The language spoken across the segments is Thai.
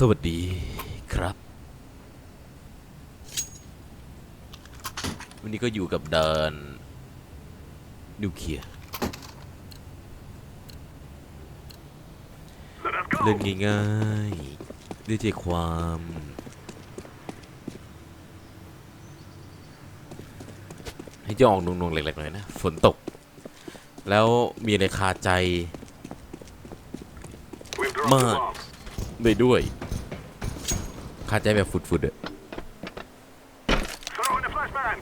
สวัสดีครับ วันนี้ก็อยู่กับเดินนิวเคลียร์เล่นง่ายๆด้วยใจความ ให้จะออกนงๆเล็กๆหน่อยนะ ฝนตก แล้วมีอะไรคาใจ We've dropped Man. the bomb. ไปด้วยาใจแบบฟุดๆอะ Throw in a flashbang.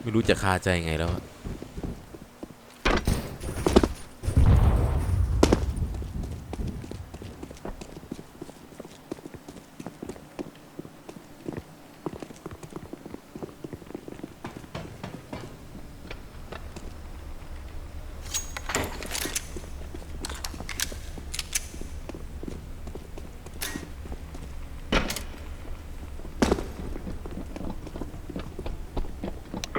ไม่รู้จะคาใจไงแล้วอะ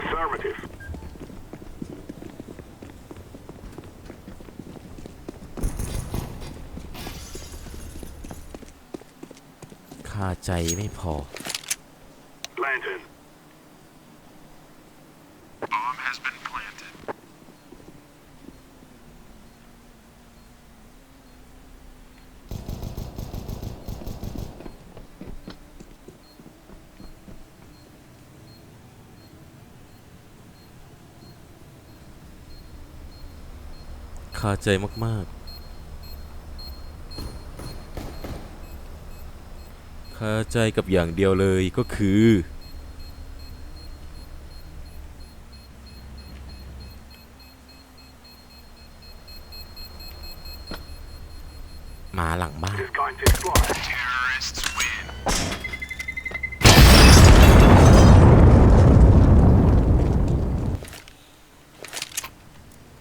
Affirmative. คาใจ ไม่พอ Lantern. Bomb has been planted. คาใจมาก ๆ คาใจกับอย่างเดียวเลยก็คือหมาหลังบ้าน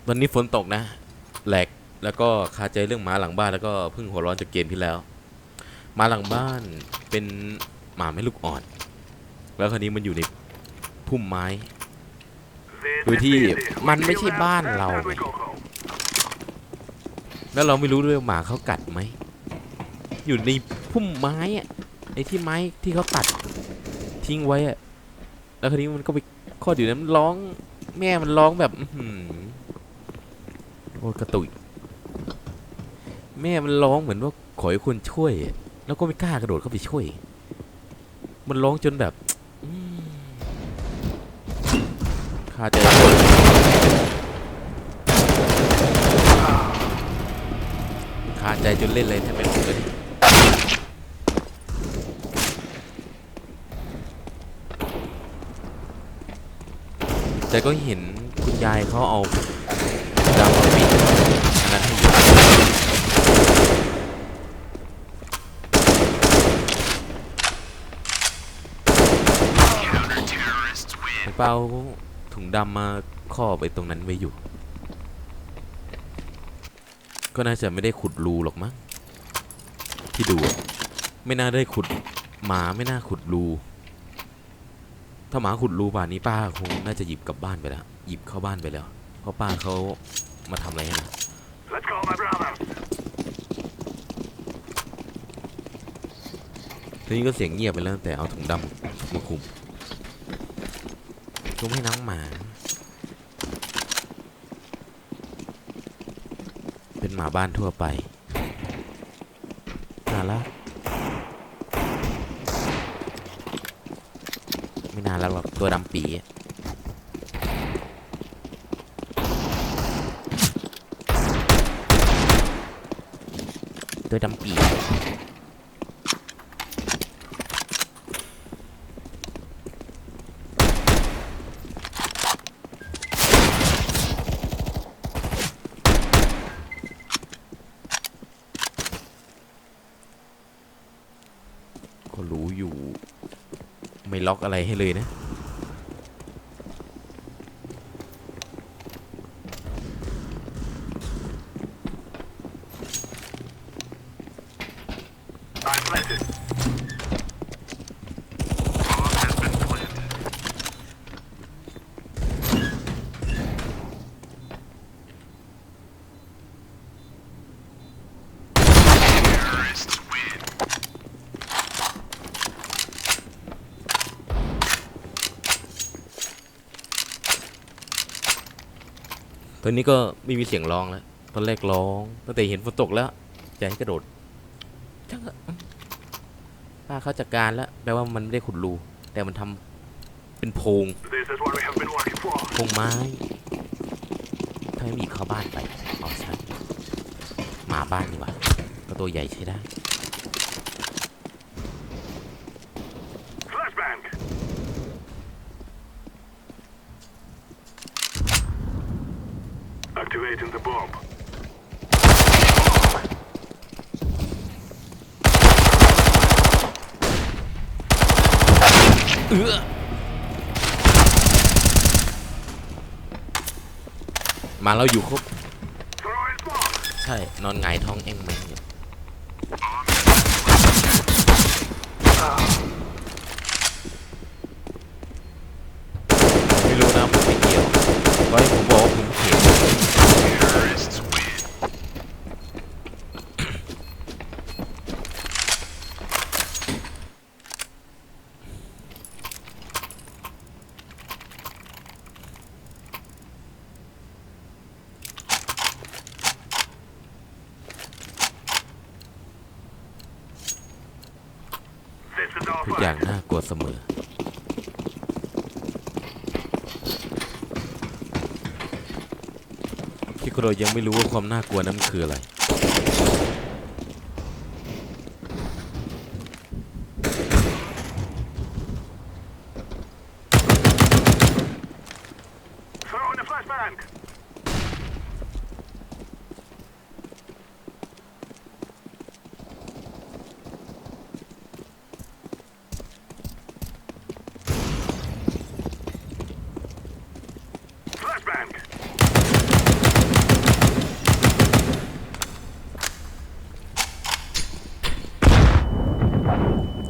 วันนี้ฝนตกนะ แหลก แล้วก็คาใจเรื่องหมาหลังบ้านแล้วก็เพิ่งหัวร้อนจากเกมที่แล้ว มาหลังบ้านเป็นหมาไม่ลูกอ่อน แล้วคราวนี้มันอยู่ในพุ่มไม้โดยที่มันไม่ใช่บ้านเรา แล้วเราไม่รู้ด้วยหมาเขากัดไหม อยู่ในพุ่มไม้อะไอ้ที่ไม้ที่เขาตัดทิ้งไว้อะแล้วคราวนี้มันก็ไปคลอดอยู่นั้นร้องแม่มันร้องแบบอื้อหือโอ้กระตุยแม่มันร้องเหมือนว่าขอให้คนช่วยอะ แล้วก็ไม่กล้ากระโดดเข้าไปช่วย มันร้องจนแบบคาใจคาใจจนเล่นอะไรแทบไม่ถูกเลยแต่ก็เห็นคุณยายเขาเอาดาวมาปิดอันนั้นให้อยู่ไอ้ เป้าถุงดำมาครอบไอ้ตรงนั้นไว้อยู่ ก็น่าจะไม่ได้ขุดรูหรอกมั้งที่ดูอะไม่น่าได้ขุดหมาไม่น่าขุดรูถ้าหมาขุดรูป่านนี้ป้าคงน่าจะหยิบกลับบ้านไปแล้วหยิบเข้าบ้านไปแล้วเพราะป้าเขามาทำอะไรให้นะ Let's go, my brother. ทีนี้ก็เสียงเงียบไปแล้วตั้งแต่เอาถุงดำมาคุม ก็ไม่น้องหมา เป็นหมาบ้านทั่วไปน่ารักไม่นานแล้วหรอกตัวดำปีตัวดำปี ก็รู้อยู่ ไม่ ล็อกอะไรให้เลยนะ ตอนนี้ก็ไม่มีเสียงร้องแล้ว ตอนแรกร้อง ตั้งแต่เห็นฝนตกแล้วใจให้กระโดดช่างป้าเขาจัดการแล้ว แปลว่ามันไม่ได้ขุดรู แต่มันทำเป็นโพงโพงไม้ถ้าไม่มีเข้าบ้านไป เอาใช่หมาบ้านดีกว่า ก็ตัวใหญ่ใช้ได้ เออมาเราอยู่ครบ ใช่ นอนไงายท้องแองแมงอยู่ไม่รู้นะผมไม่เกี่ยวก็ให้ผมบอกว่าผมเขียน Terrorists win. ทุกอย่างน่ากลัวเสมอที่เรยังไม่รู้ว่าความน่ากลัวนั้นคืออะไร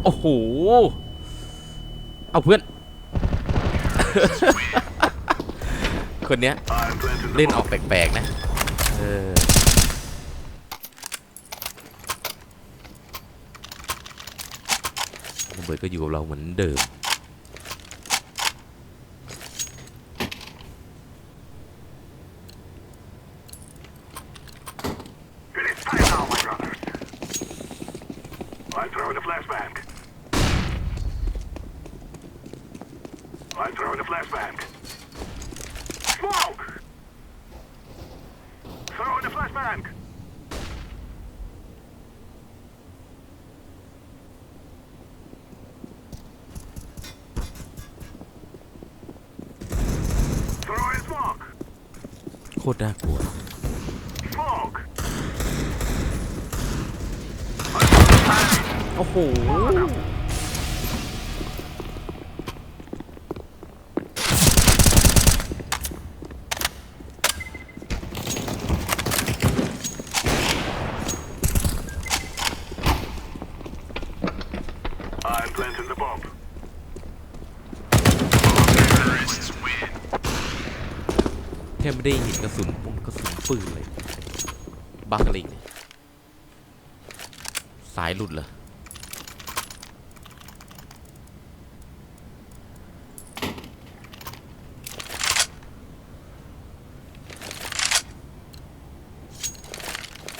โอ้โห เอาเพื่อน คนเนี้ย เล่นออกแปลกๆ นะ เออ ระเบิดก็อยู่กับเราเหมือนเดิม คตรน่ากลัว Smoke. โอ้โห ค่ไม่ได้เห็นกระสุนปุ้งกระสุนปืนเลยบักอะไกเนี่ยสายหลุดเหรอ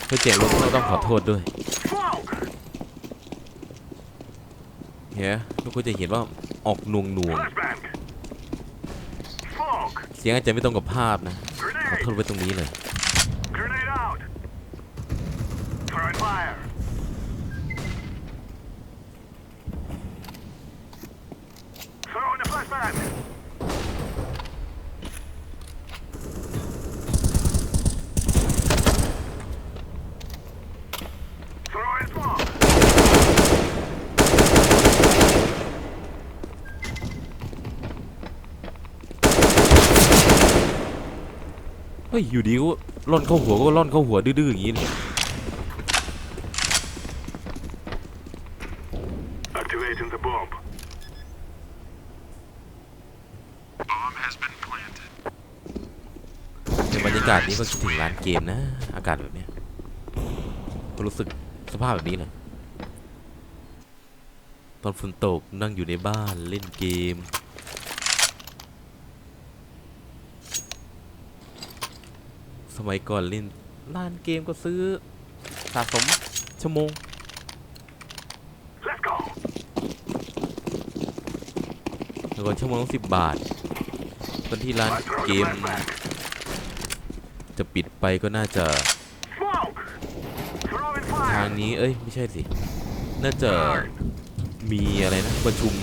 เพื่อเจ็บรถก็ต้องขอโทษด้วยเฮ้ยทุกคนจะเห็นว่าออกนวงนวง Flashbang. Smoke. ๆเสียงอาจจะไม่ตรงกับภาพนะขอโทษไว้ตรงนี้เลย ฮ้ยอยู่ดีก็ล่อนเข้าหัวก็ล่อนเข้าหัวดื้อๆอย่างนี้เลย Activating the bomb. Bomb has been planted. ในบรรยากาศนี้ก็คิดถึงร้านเกมนะ อากาศแบบเนี้ยก็รู้สึกสภาพแบบนี้เลยตอนฝนตกนั่งอยู่ในบ้านเล่นเกม มัยก่อนเล่นร้านเกมก็ซื้อสะสมชั่วโมง Let's go. แล้วก็ชั่วโมงสิบบาท ตอนที่ร้าน I throw เก the ม flashbang. จะปิดไปก็น่าจะ Smoke. Throwing ทาง fire. นี้เอ้ย ไม่ใช่สิ น่าจะมีอะไรนะ ประชุม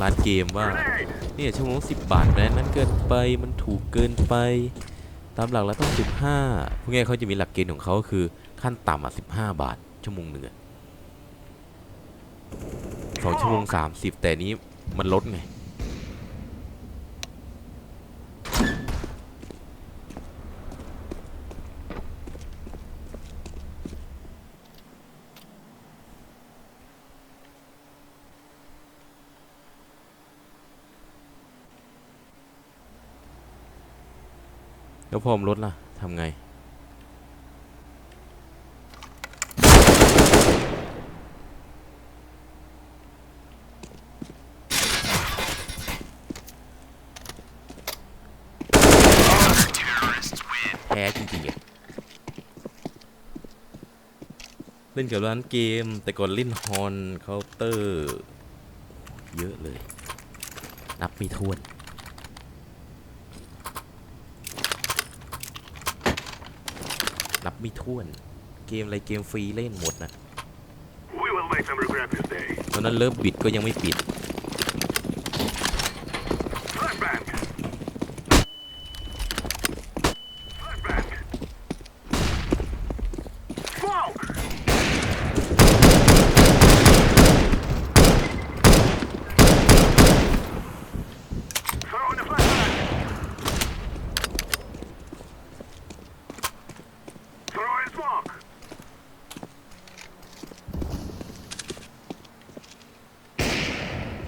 ร้านเกมว่า Grenade. เนี่ยชั่วโมงสิบบาทนะนั้นเกินไปมันถูกเกินไป ตามหลักแล้วต้อง 15พวกนี้เขาจะมีหลักเกณฑ์ของเขาคือขั้นต่ำอะ15 บาท ชั่วโมงหนึ่งอสองชั่วโมงสามสิบแต่นี้มันลดไง แล้วพอมนลดล่ะทำไง แพ้จริงๆอะเล่นกับร้านเกม แต่ก่อนเล่นฮอนเคาน์เตอร์ เยอะเลย นับไม่ถ้วน นับไม่ถ้วน เกมอะไรเกมฟรีเล่นหมดนะ We will make them regret this day. ตอนนั้นเริ่มบิดก็ยังไม่ปิด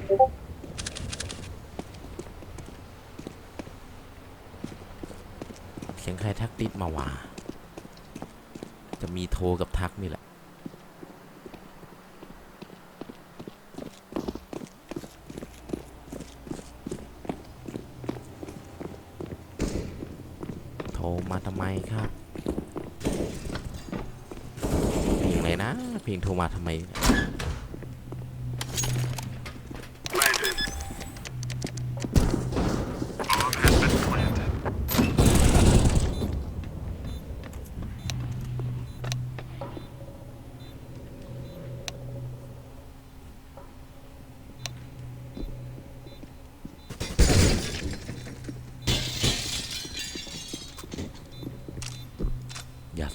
เสียงใครทักติดมาว่าจะมีโทรกับทักนี่แหละ โทรมาทำไมครับ เพลงอะไรนะ เพลงโทรมาทำไม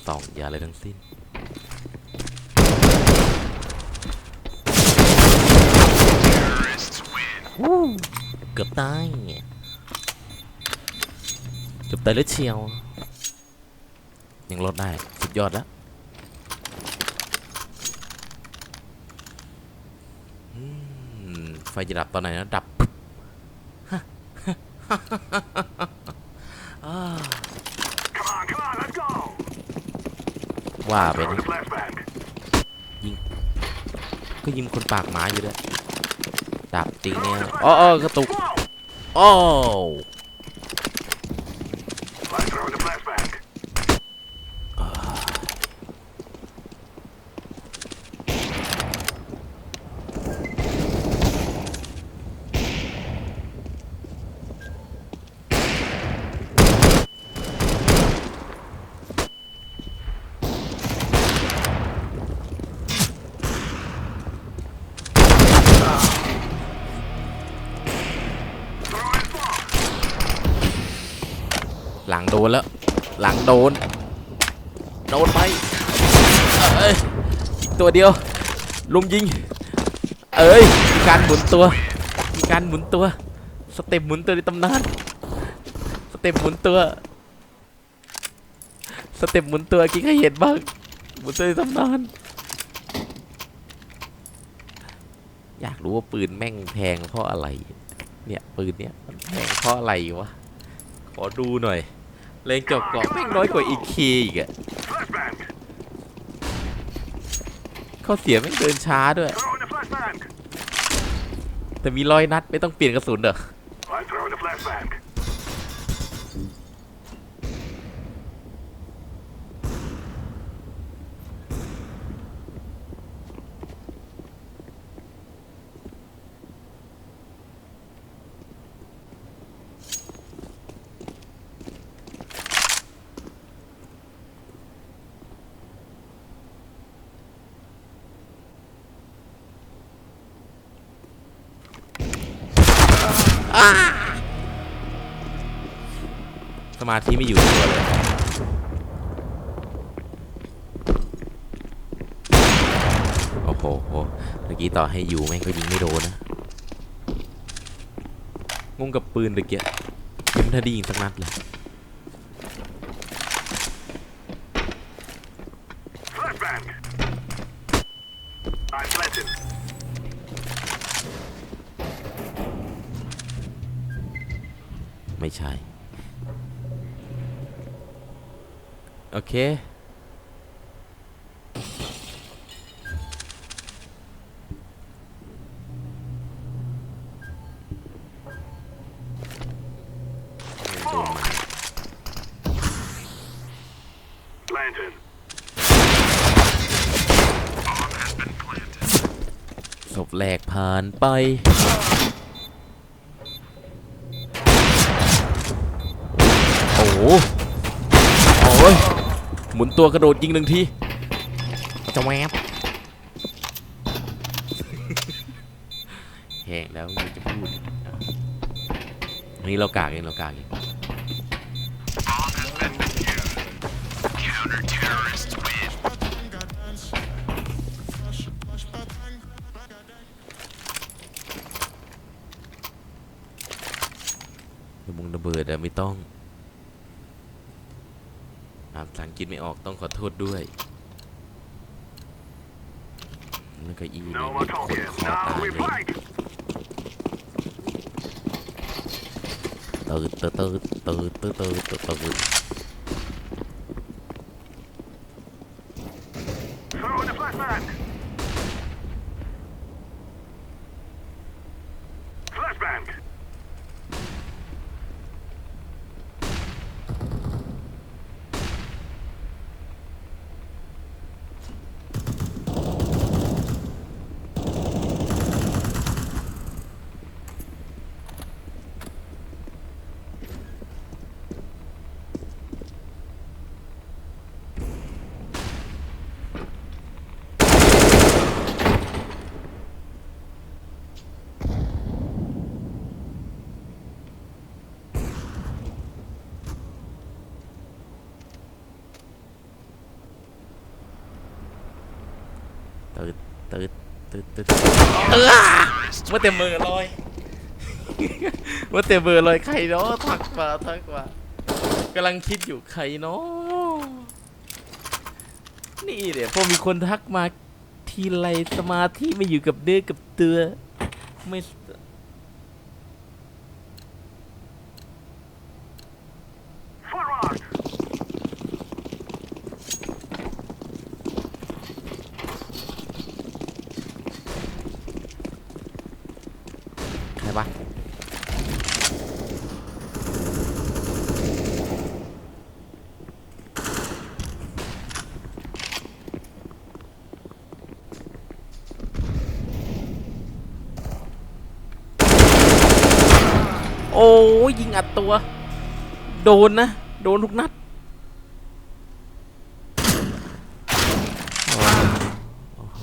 ส่องอย่าอะไรทั้งสิ้น เกือบตายเกือบตายเลยเชียว ยังลดได้ สุดยอดแล้วไฟจะดับตอนไหนนะดับปึ๊บฮะ ว่าไป Throw นะ the flashbang. ก็ยิงคนปากหมาอยู่ด้วยดับจริง Throw เนี่ย the อ๋ออ๋อ flashbang. กระตุก Smoke. โอ้ I'm throwing the flashbang. Throwing smoke. หลังโดนแล้ว หลังโดน โดนไปเอ้ยอีกตัวเดียว ลุมยิง เอ้ย มีการหมุนตัว มีการหมุนตัว สเต็ปหมุนตัวในตำนาน สเต็ปหมุนตัว สเต็ปหมุนตัวกี่ใครเห็นบ้าง หมุนตัวในตำนาน อยากรู้ว่าปืนแม่งแพงเพราะอะไร เนี่ยปืนเนี่ยมันแพงเพราะอะไรวะ ขอดูหน่อย เลงจบก่อนแม่งน้อยกว่าอีกเคอีกอะข้อเสียแม่งเดินช้าด้วย แต่มีร้อยนัดไม่ต้องเปลี่ยนกระสุนเหรอ สมาธิไม่อยู่ตัวเลยโอ้โหเมื่อกี้ต่อให้อยู่แม่งก็ยิงไม่โดนนะงงกับปืนตะเกียบยังไม่ทันได้ยิงสักนัดเลย ไม่ใช่ โอเคโดนมา Planted. ศพแรกผ่านไป โอ้โหโอ้ยหมุนตัวกระโดดยิงหนึ่งทีจะแวบแห้งแล้วยังจะพูดอะนี่เรากากเองเรากากเองระบุงระเบิดอะไม่ต้อง อ่านภาษาอังกฤษไม่ออกต้องขอโทษด้วยแล้วก็อีนี่ No มี more คน talking. คอตาย Now เล we ย fight. ตืดตืดตืดตืดตืดตืดตืดตืด Throw in the flashbang. Flashbang. ตืดตืดตืดตืดเออว่าเต็มมือลอยว่าเต็มมือลอยใครเนาะทักมาทักมากำลังคิดอยู่ใครเนาะนี่เดี๋ยวพอมีคนทักมาทีไรสมาธิไม่อยู่กับเดือกับเตือไม่ Forward. ใครวะโอ้ ยยิงอัดตัว โดนนะ โดนทุกนัดโอ้โห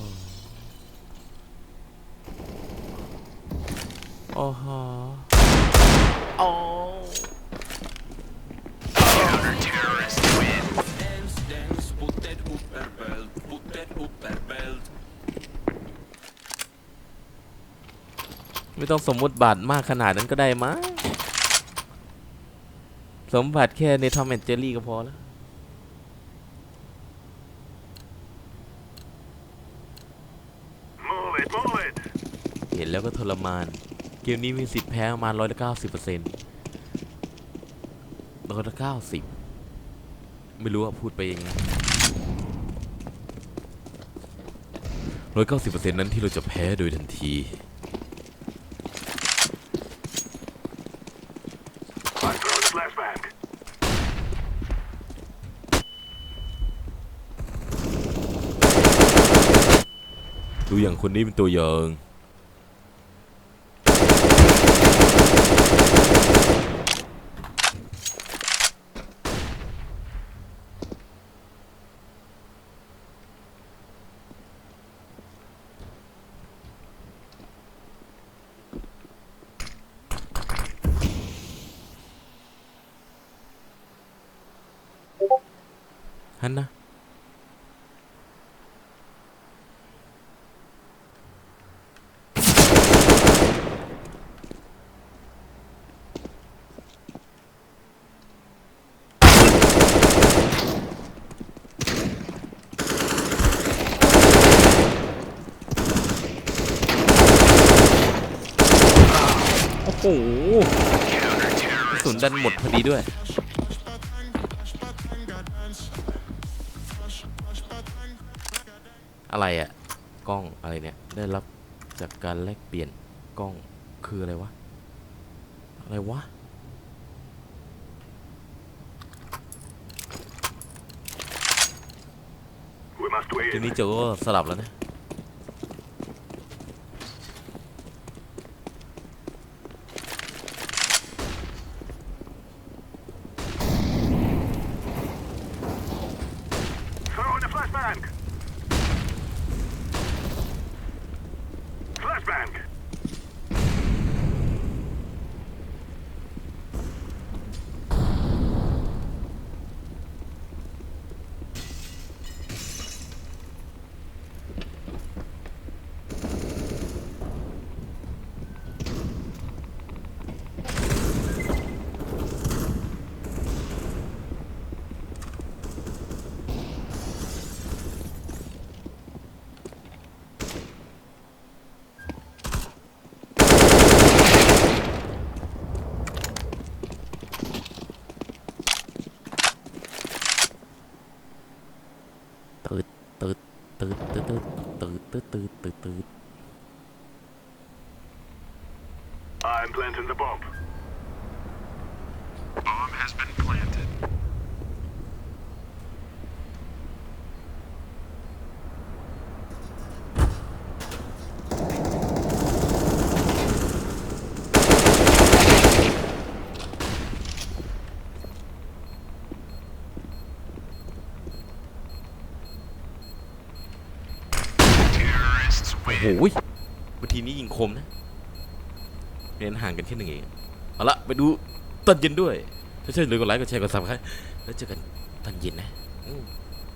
โอ้โหโอ้ Dance, dance, put that upper belt, put that upper belt. ไม่ต้องสมมติบาทมากขนาดนั้นก็ได้มั้ง สมบัติแค่ในทอมแอนเจอรี่ก็พอแล้ว เห็นแล้วก็ทรมาน เกมนี้มีสิทธิ์แพ้ประมาณร้อยละเก้าสิบเปอร์เซ็นต์ร้อยละเก้าสิบไม่รู้ว่าพูดไปเองร้อยเก้าสิบเปอร์เซ็นต์นั้นที่เราจะแพ้โดยทันที คนนี้เป็นตัวอย่างฮันนะ โอ้โหกระสุนดันหมดพอดีด้วย อะไรอะกล้องอะไรเนี่ย ได้รับจากการแลกเปลี่ยนกล้องคืออะไรวะ อะไรวะ We must ที win. นี้โจก็สลับแล้วนะ ตืดตืดตืดตืดตืดตืดตืดตืดตืด I'm planting the bomb. Bomb has been planted. หยวันทีนี้ยิงคมนะเรียนห่างกันแค่หนึ่งเอง เอาละไปดูตอนเย็นด้วย ถ้าใช่เลยกดไลค์กดแชร์กดซับสไครต์แล้วเจอกันตอนเย็นนะอื